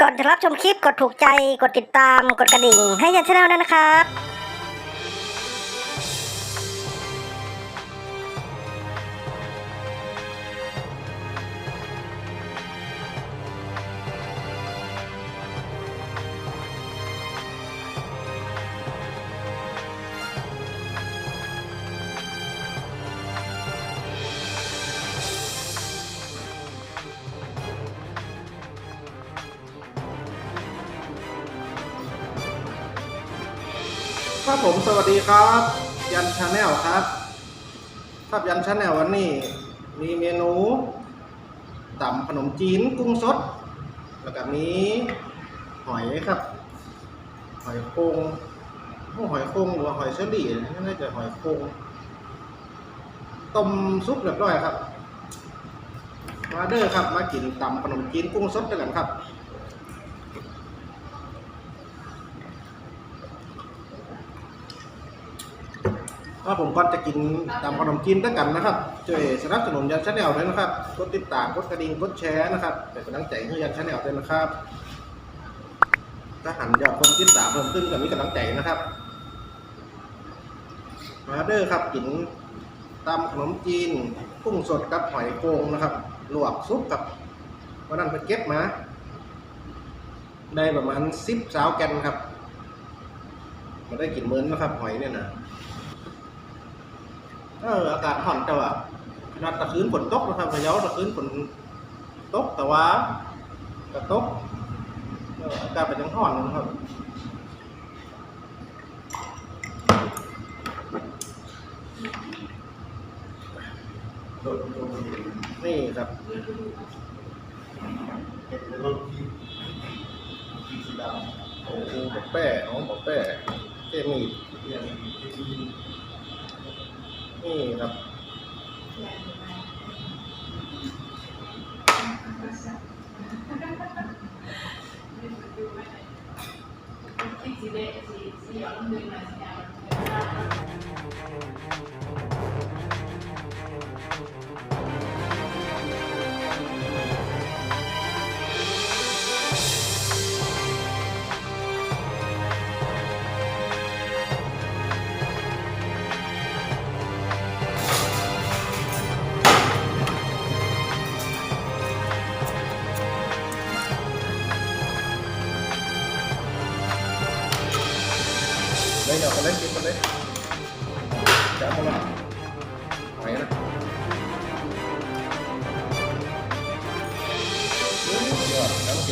ก่อนจะรับชมคลิปกดถูกใจกดติดตามกดกระดิ่งให้ยันชาแนลด้วยนะครับ ครับผมสวัสดีครับ ยันชาแนลครับครับยันชาแนลวันนี้ มีเมนูตำขนมจีนกุ้งสด แล้วก็มีหอยครับ หอยโครงโอ้หอยโครงหรือหอยเชอรี่น่าจะหอยโครงต้มซุปเรียบร้อยครับมาเด้อครับ มากินตำขนมจีนกุ้งสดด้วยกันครับ ถ้าผมก่อนจะกินตามขนมจีนด้วยกันนะครับช่วยสนับสนุนยันชาแนลด้วยนะครับกดติดตามกดกระดิ่งกดแชร์นะครับเป็นกำลังใจให้ยันชาแนลด้วยนะครับถ้าหันยอดคนติดตามเพิ่มขึ้นก็มีกำลังใจนะครับ มาเด้อครับกินตามขนมจีนกุ้งสดกับหอยโขงนะครับลวกซุปกับวันนั้นไปเก็บมาได้ประมาณสิบสาวแกนครับมาได้กินเหมือนนะครับ หอยเนี่ยนะ เอออากาศห่อนแต่ว่าขนาดตะคืนฝนตกนะครับพะเยาตะคืนฝนตกแต่ว่าก็ตกอากาศเป็นยังห่อนนะครับนี่ครับโอ้โหแป้น้องบอกแป้เจมี นี่ครับ đây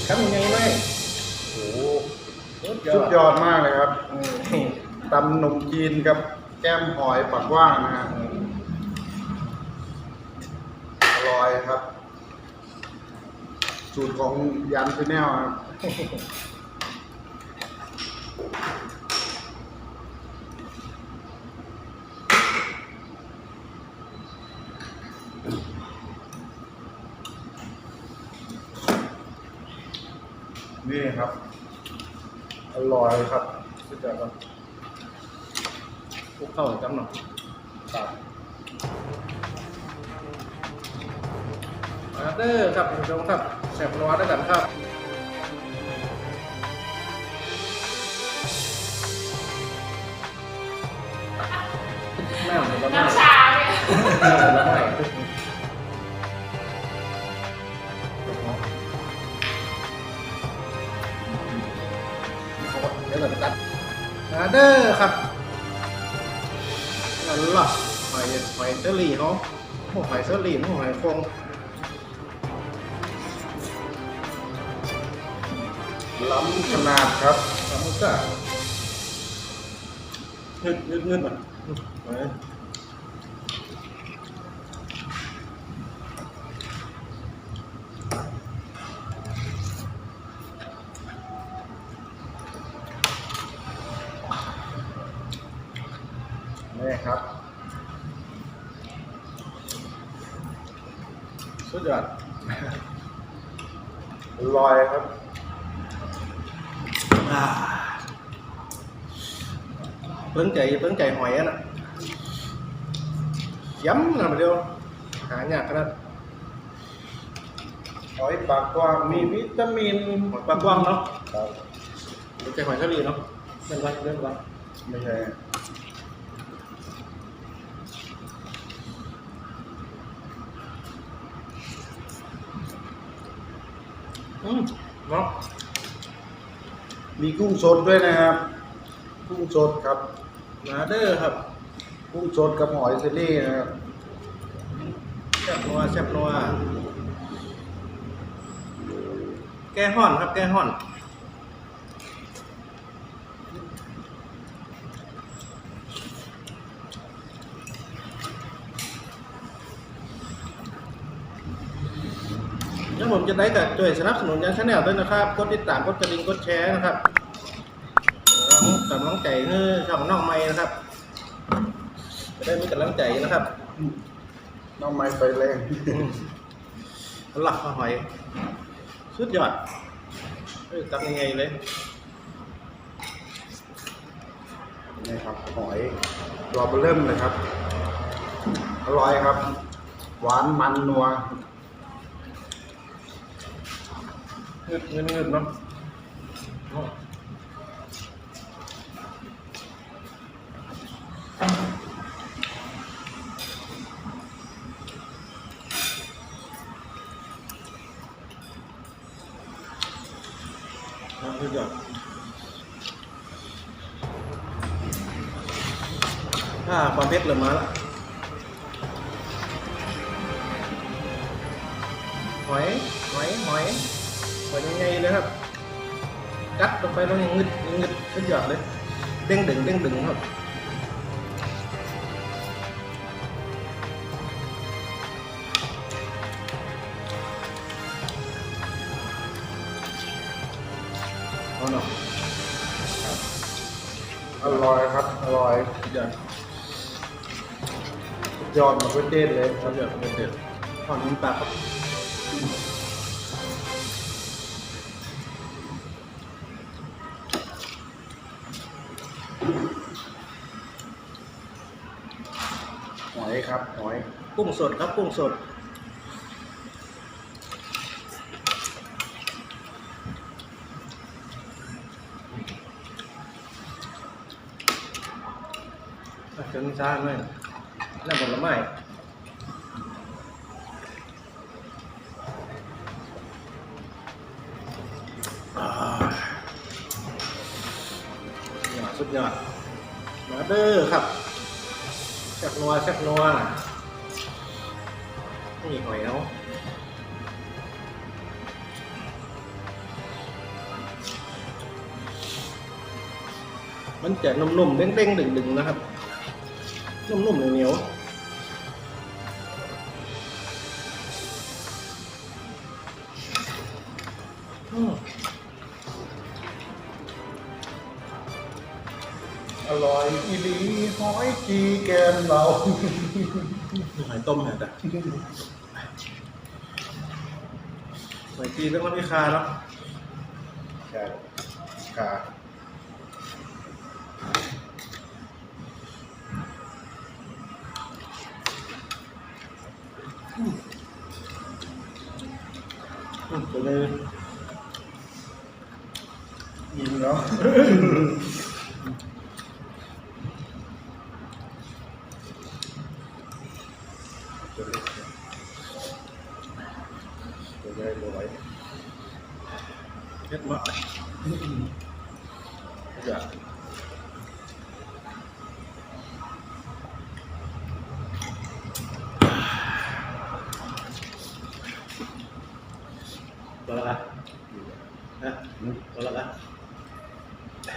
Nó chỉ khắp nhanh đấy Ồ, สุดยอดมากเลยครับตำขนมจีนกับแก้มหอยปักว่างนะฮะอร่อยครับ สูตรของยันพีแนลครับ นี่ครับ อร่อยครับสุดยอดครับ Cúc khẩu chấm nào ครับมาเด้อครับคุณผู้ชมครับแซ่บนัวด้วยกันครับแม่ผมก็ไม่น้ำชาเนี่ย เดี๋ยวก่อนตัดมาเด้อครับนั่นล่ะหอยหอยเชอรี่เขาโอ้หอยเชอรี่โอ้หอยโครงล้ำขนาดครับทำมันก็เงินเงินเงินอะไป นี่ครับ สุดยอด อร่อยครับ เพิ่ง ใจเพิ่งใจหอยอะน่ะย้ำนะมาเดียวหายากขนาดหอยปากกว้างมีวิตามินหอยปลากว้างเนาะครับไม่ใช่หอยเชอรี่เนาะเล่นไว้เล่นไว้ไม่ใช่อืมเนาะมีกุ้งสดด้วยนะครับ กุ้งสดครับ มาเด้อครับกุ้งสดกับหอยเซรี่นะครับแซ่บนัวแซ่บนัวแก้ห่อนครับ แก้ห่อนแล้วผมจะได้กับช่วยสนับสนุนยังชาแนลด้วยนะครับ กดติดตาม กดกระดิ่ง กดแชร์นะครับ กำลังใจให้ช่องน้องใหม่นะครับจะได้มีกำลังใจนะครับ น้องไม้ไฟแรงหลักหอยสุดยอดเอ้ยตักยังไงเลยนี่ครับหอยรอไปเริ่มเลยครับ อร่อยครับ หวานมันนัวงึดงึดงึดเนาะ ถ้าความเผ็ดเริ่มมาแล้วหอยหอยหอยหอยยังไงเลยครับกัดลงไปแล้วยังงึดยังงึดสุดยอดเลย เด้งดึงเด้งดึงครับเอาหน่อยอร่อยครับ อร่อยสุดยอด ยอดมาเป็นเด็ดเลยสุดยอดเป็นเด็ดหอนน้ำปลาครับหอยครับหอยกุ้งสดครับกุ้งสดอะชิญช้าหน่อย นั่นผลไม้อ่าสุดยอดสุดยอดมาเด้อครับแซ่บนัวแซ่บนัวนี่หอยเอามันจะนุ่มๆเด้งๆดึงๆนะครับ นุ่มๆเหนียวๆ อร่อยอีหลีหอยจีแกมเราหอยต้มเนี่ยแต่หอยจีนต้องรับพิคาเนาะใช่ค่ะอืมตัวนี้ยินเนาะ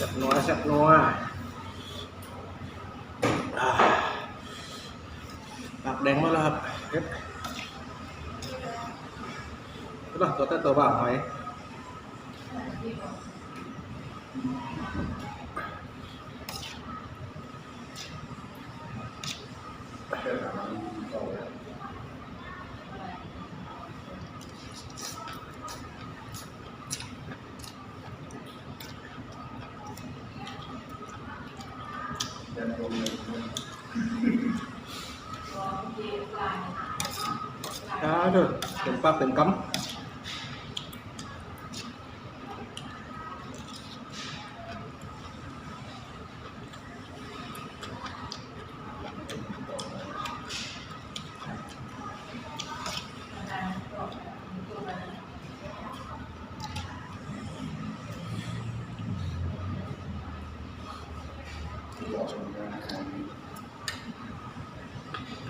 สักนัวสักนัวปากแดงมาแล้วครับเอ๊ะตัวตัวตัวบ้าหอย ช้าเถอะเต็ มปาก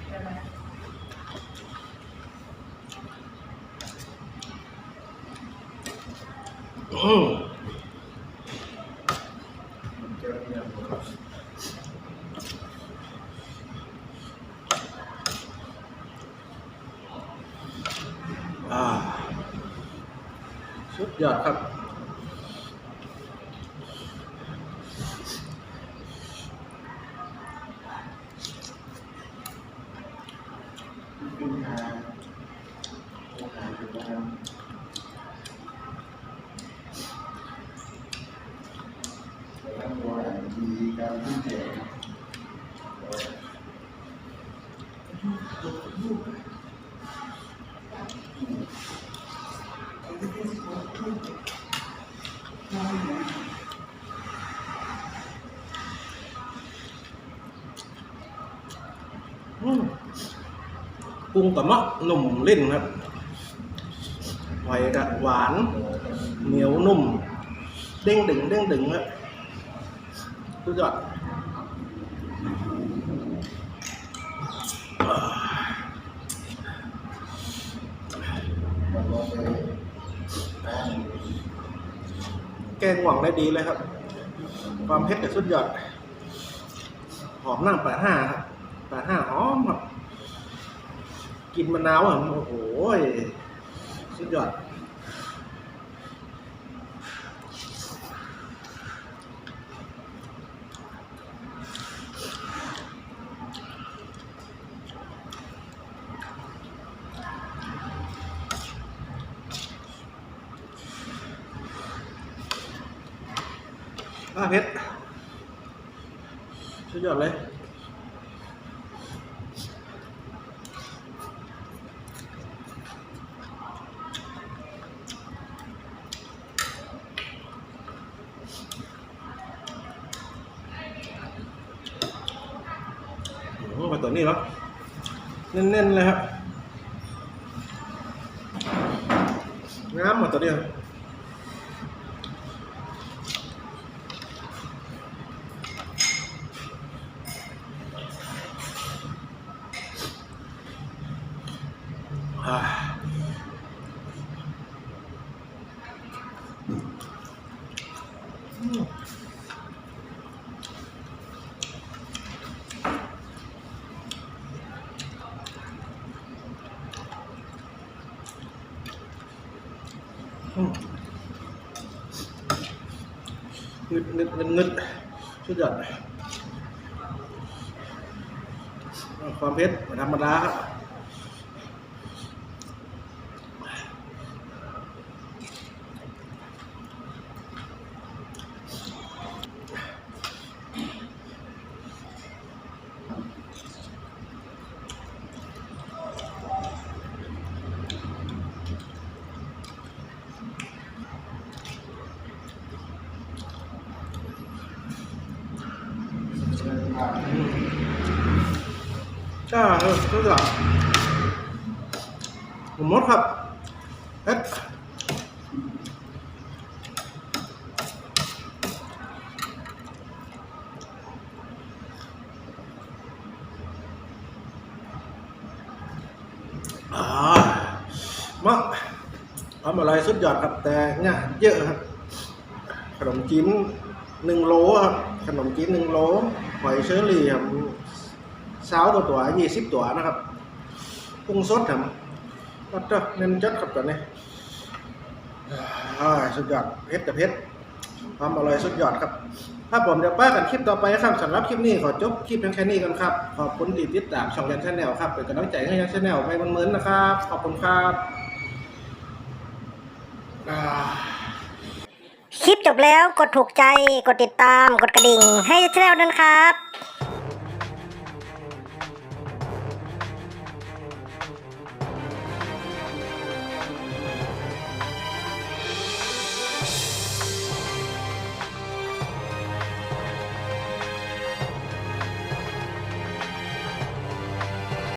เต็มคำอืมอ่าสุดยอดครับ อืมกุ้งกับมะหนุ่มเล่นครับหอยกับหวาน เหนียวนุ่ม เด้งดึงเด้งดึงครับสุดยอด แกงหวังได้ดีเลยครับ ความเผ็ดแต่สุดยอด หอมนั่งแปดห้าครับแปดห้าหอมครับ กินมะนาวอะโอ้โห สุดยอด อ่าเพชรสุดยอดเลยโอ้มาตัวนี้เนาะเน้นๆเลยครับงามหมดตัวเดียว งึดงึดงึดงึดสุดยอดความเผ็ดไม่ธรรมดาครับ ก็เออก็จะผมมดครับเอ๊ะอามาทำอะไรสุดยอดครับแต่เนี่ยเยอะครับ ขนมจีนหนึ่งโลครับ ขนมจีนหนึ่งโล หอยเชอรี่ครับสาวตัวตัวยี่สิบตัวนะครับกุ้งสดครับก็จะเน้นจัดครับตัวนี้สุดยอดเพชรกับเพชรความอร่อยสุดยอดครับ ถ้าผมเดี๋ยวป้ากันคลิปต่อไปครับสำหรับคลิปนี้ขอจบคลิปเพียงแค่นี้กันครับ ขอบคุณที่ติดตามช่องยันชาแนลครับเป็นกำลังใจให้ยันชาแนลไปเหมือนๆนะครับ ขอบคุณครับอ่า คลิปจบแล้วกดถูกใจ กดติดตาม กดกระดิ่งให้ช anel ด้วยนะครับ